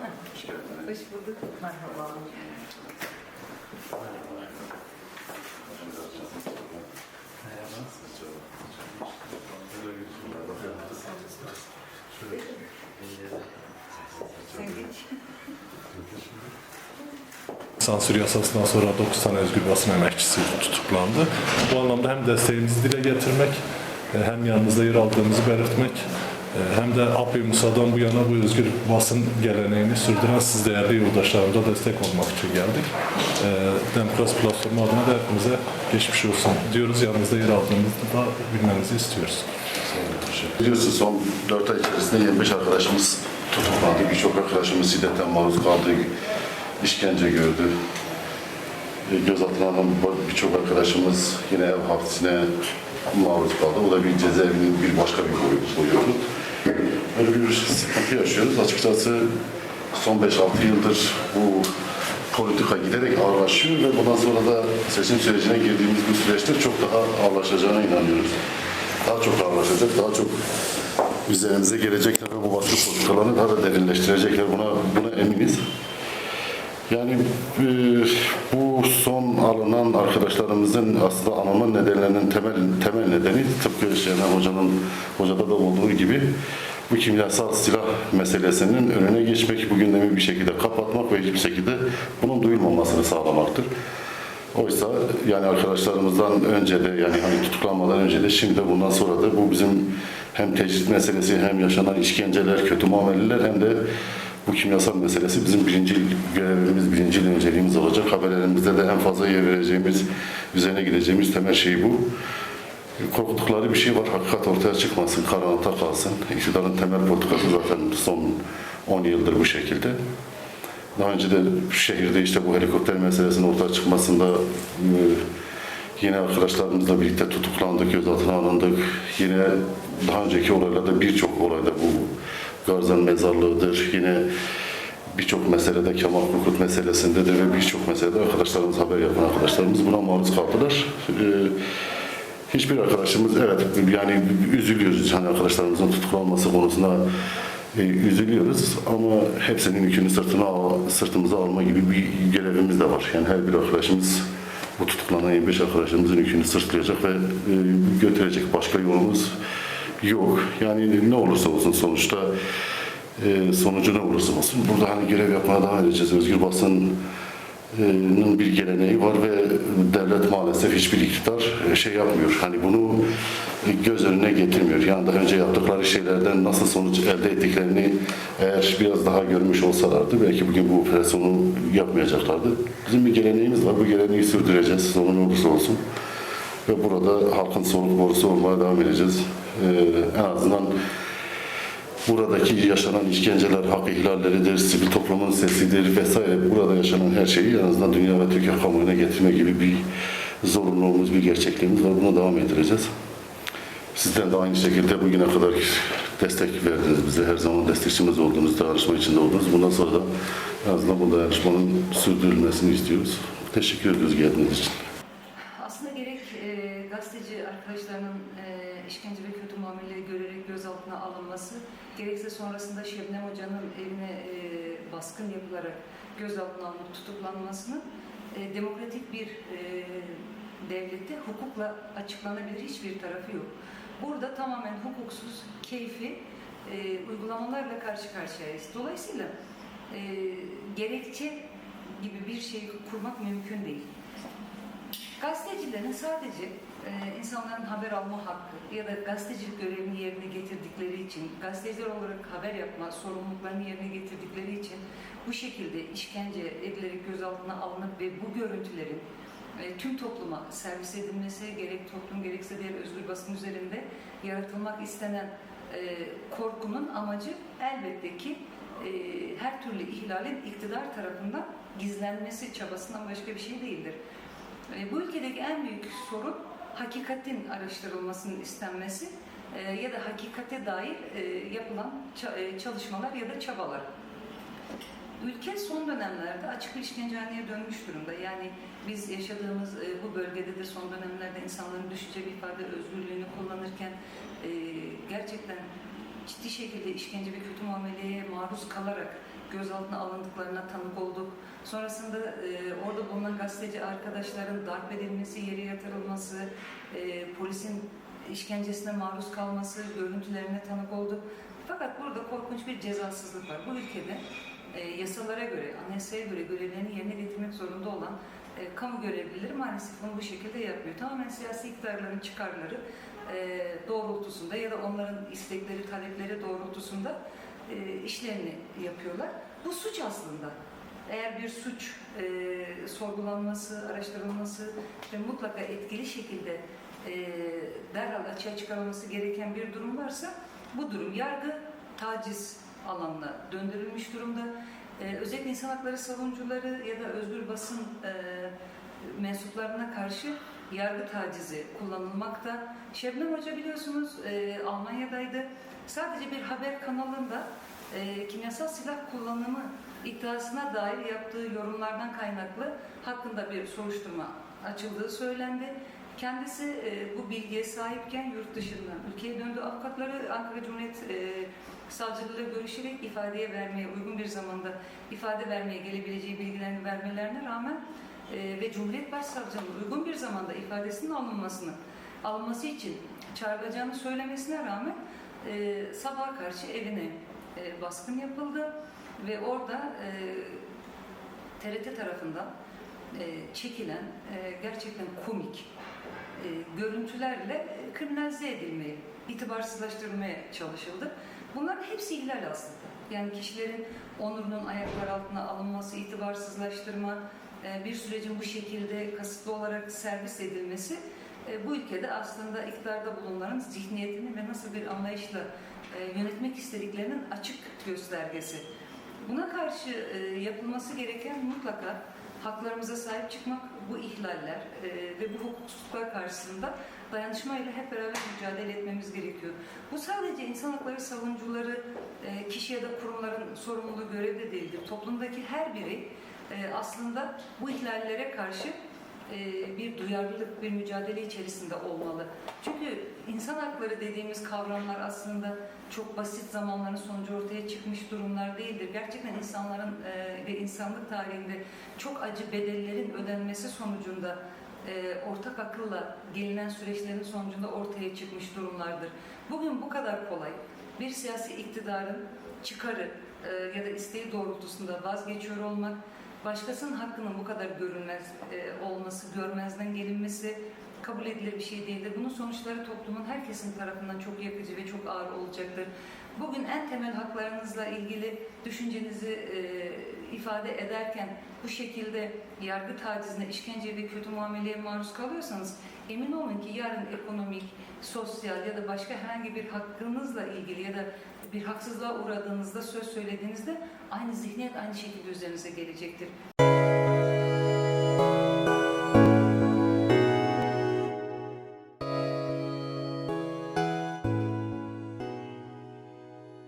Hoş bulduk. Merhaba. Sansür yasasından sonra 9 tane özgür basın emekçisi tutuklandı. Bu anlamda hem desteğimizi dile getirmek, e, hem yanınızda yer aldığımızı belirtmek, hem de Apri Musa'dan bu yana bu özgür basın geleneğini sürdüren siz değerli yoldaşlarımıza destek olmak için geldik. E, Demokrasi Platformu adına da hepimize geçmiş olsun diyoruz. Yanınızda yer aldığımızı da bilmenizi istiyoruz. Biliyorsunuz son 4 ay içerisinde 25 arkadaşımız tutuklandı. Birçok arkadaşımız şiddetten maruz kaldı, işkence gördü. E, Gözaltına alınan birçok arkadaşımız yine ev hapsine maruz kaldı. O da bir cezaevinin bir başka bir boyu, boyutu. Böyle bir sıkıntı yaşıyoruz. Açıkçası son 5-6 yıldır bu politika giderek ağırlaşıyor ve bundan sonra da seçim sürecine girdiğimiz bu süreçte çok daha ağırlaşacağına inanıyoruz. Daha çok ağırlaşacak, daha çok üzerimize gelecekler ve bu baskı politikalarını daha da derinleştirecekler. Buna, buna eminiz. Yani e, bu son alınan arkadaşlarımızın aslında alınma nedenlerinin temel temel nedeni tıpkı Şener Hoca'nın hocada da olduğu gibi bu kimyasal silah meselesinin önüne geçmek, bu gündemi bir şekilde kapatmak ve hiçbir şekilde bunun duyulmamasını sağlamaktır. Oysa yani arkadaşlarımızdan önce de yani hani tutuklanmadan önce de şimdi de bundan sonra da bu bizim hem tecrit meselesi hem yaşanan işkenceler, kötü muameleler hem de bu kimyasal meselesi bizim birinci görevimiz, birinci önceliğimiz olacak. Haberlerimizde de en fazla yer vereceğimiz, üzerine gideceğimiz temel şey bu. Korkuttukları bir şey var, hakikat ortaya çıkmasın, karanlıkta kalsın. İktidarın temel politikası zaten son 10 yıldır bu şekilde. Daha önce de şehirde işte bu helikopter meselesinin ortaya çıkmasında e, yine arkadaşlarımızla birlikte tutuklandık, gözaltına alındık. Yine daha önceki olaylarda birçok olayda bu Garzan mezarlığıdır. Yine birçok meselede Kemal Kukut meselesinde de ve birçok meselede arkadaşlarımız haber yapan arkadaşlarımız buna maruz kaldılar. E, Hiçbir arkadaşımız evet yani üzülüyoruz hani arkadaşlarımızın tutuklanması konusunda e, üzülüyoruz ama hepsinin yükünü sırtına sırtımıza alma gibi bir görevimiz de var. Yani her bir arkadaşımız bu tutuklanan 25 arkadaşımızın yükünü sırtlayacak ve e, götürecek başka yolumuz yok. Yani ne olursa olsun sonuçta e, sonucu ne olursa olsun burada hani görev yapmaya devam edeceğiz. Özgür basın bir geleneği var ve devlet maalesef hiçbir iktidar e, şey yapmıyor. Hani bunu göz önüne getirmiyor. Yani daha önce yaptıkları şeylerden nasıl sonuç elde ettiklerini eğer biraz daha görmüş olsalardı belki bugün bu operasyonu yapmayacaklardı. Bizim bir geleneğimiz var. Bu geleneği sürdüreceğiz. Sonu ne olursa olsun. Ve burada halkın soluk borusu olmaya devam edeceğiz. Ee, en azından buradaki yaşanan işkenceler, hak ihlalleridir, sivil toplumun sesidir vesaire burada yaşanan her şeyi en azından dünya ve Türkiye kamuoyuna getirme gibi bir zorunluluğumuz, bir gerçekliğimiz var. Buna devam ettireceğiz. Sizden de aynı şekilde bugüne kadar destek verdiniz bize. Her zaman destekçimiz oldunuz, dayanışma içinde oldunuz. Bundan sonra da en azından bu dayanışmanın sürdürülmesini istiyoruz. Teşekkür ediyoruz geldiğiniz için. Aslında gerek e, gazeteci arkadaşlarının e, işkence ve kötü muameleyi görerek gözaltına alınması, gerekse sonrasında Şebnem Hoca'nın evine e, baskın yapılarak gözaltına alınıp tutuklanmasının e, demokratik bir e, devlette hukukla açıklanabilir hiçbir tarafı yok. Burada tamamen hukuksuz, keyfi e, uygulamalarla karşı karşıyayız. Dolayısıyla e, gerekçe gibi bir şey kurmak mümkün değil. Gazetecilerin sadece e, insanların haber alma hakkı ya da gazetecilik görevini yerine getirdikleri için, gazeteciler olarak haber yapma sorumluluklarını yerine getirdikleri için bu şekilde işkence edilerek gözaltına alınıp ve bu görüntülerin e, tüm topluma servis edilmesi gerek toplum gerekse diğer özgür basın üzerinde yaratılmak istenen e, korkunun amacı elbette ki e, her türlü ihlalin iktidar tarafından gizlenmesi çabasından başka bir şey değildir. E, Bu ülkedeki en büyük sorun hakikatin araştırılmasının istenmesi e, ya da hakikate dair e, yapılan e, çalışmalar ya da çabalar. Ülke son dönemlerde açık işkencehaneye dönmüş durumda. Yani biz yaşadığımız bu bölgede de son dönemlerde insanların düşünce ve ifade özgürlüğünü kullanırken gerçekten ciddi şekilde işkence ve kötü muameleye maruz kalarak gözaltına alındıklarına tanık olduk. Sonrasında e, orada bulunan gazeteci arkadaşların darp edilmesi, yere yatırılması, e, polisin işkencesine maruz kalması, görüntülerine tanık olduk. Fakat burada korkunç bir cezasızlık var. Bu ülkede e, yasalara göre, anayasaya göre görevlerini yerine getirmek zorunda olan e, kamu görevlileri maalesef bunu bu şekilde yapmıyor. Tamamen siyasi iktidarların çıkarları e, doğrultusunda ya da onların istekleri, talepleri doğrultusunda e, işlerini yapıyorlar. Bu suç aslında. Eğer bir suç e, sorgulanması, araştırılması ve mutlaka etkili şekilde e, derhal açığa çıkarılması gereken bir durum varsa bu durum yargı taciz alanına döndürülmüş durumda. E, özellikle insan hakları savunucuları ya da özgür basın e, mensuplarına karşı yargı tacizi kullanılmakta. Şebnem Hoca biliyorsunuz e, Almanya'daydı. Sadece bir haber kanalında e, kimyasal silah kullanımı iddiasına dair yaptığı yorumlardan kaynaklı hakkında bir soruşturma açıldığı söylendi. Kendisi e, bu bilgiye sahipken yurt dışından ülkeye döndü. Avukatları Ankara Cumhuriyet e, Savcılığıyla görüşerek ifadeye vermeye, uygun bir zamanda ifade vermeye gelebileceği bilgilerini vermelerine rağmen e, ve Cumhuriyet Başsavcılığı'nın uygun bir zamanda ifadesinin alınmasını alınması için çağrılacağını söylemesine rağmen e, sabaha karşı evine e, baskın yapıldı ve orada e, TRT tarafından e, çekilen e, gerçekten komik e, görüntülerle kriminalize edilmeye, itibarsızlaştırmaya çalışıldı. Bunların hepsi ihlal aslında. Yani kişilerin onurunun ayaklar altına alınması, itibarsızlaştırma, e, bir sürecin bu şekilde kasıtlı olarak servis edilmesi e, bu ülkede aslında iktidarda bulunanların zihniyetini ve nasıl bir anlayışla e, yönetmek istediklerinin açık göstergesi. Buna karşı e, yapılması gereken mutlaka haklarımıza sahip çıkmak, bu ihlaller ve bu hukuksuzluklar karşısında dayanışmayla hep beraber mücadele etmemiz gerekiyor. Bu sadece insan hakları savunucuları, kişi ya da kurumların sorumluluğu görevde değildir. Toplumdaki her biri aslında bu ihlallere karşı e, bir duyarlılık, bir mücadele içerisinde olmalı. Çünkü insan hakları dediğimiz kavramlar aslında çok basit zamanların sonucu ortaya çıkmış durumlar değildir. Gerçekten insanların e, ve insanlık tarihinde çok acı bedellerin ödenmesi sonucunda e, ortak akılla gelinen süreçlerin sonucunda ortaya çıkmış durumlardır. Bugün bu kadar kolay bir siyasi iktidarın çıkarı e, ya da isteği doğrultusunda vazgeçiyor olmak, başkasının hakkının bu kadar görünmez e, olması, görmezden gelinmesi kabul edilir bir şey değildir. Bunun sonuçları toplumun herkesin tarafından çok yakıcı ve çok ağır olacaktır. Bugün en temel haklarınızla ilgili düşüncenizi e, ifade ederken bu şekilde yargı tacizine, işkence ve kötü muameleye maruz kalıyorsanız emin olun ki yarın ekonomik, sosyal ya da başka herhangi bir hakkınızla ilgili ya da bir haksızlığa uğradığınızda söz söylediğinizde aynı zihniyet aynı şekilde üzerinize gelecektir.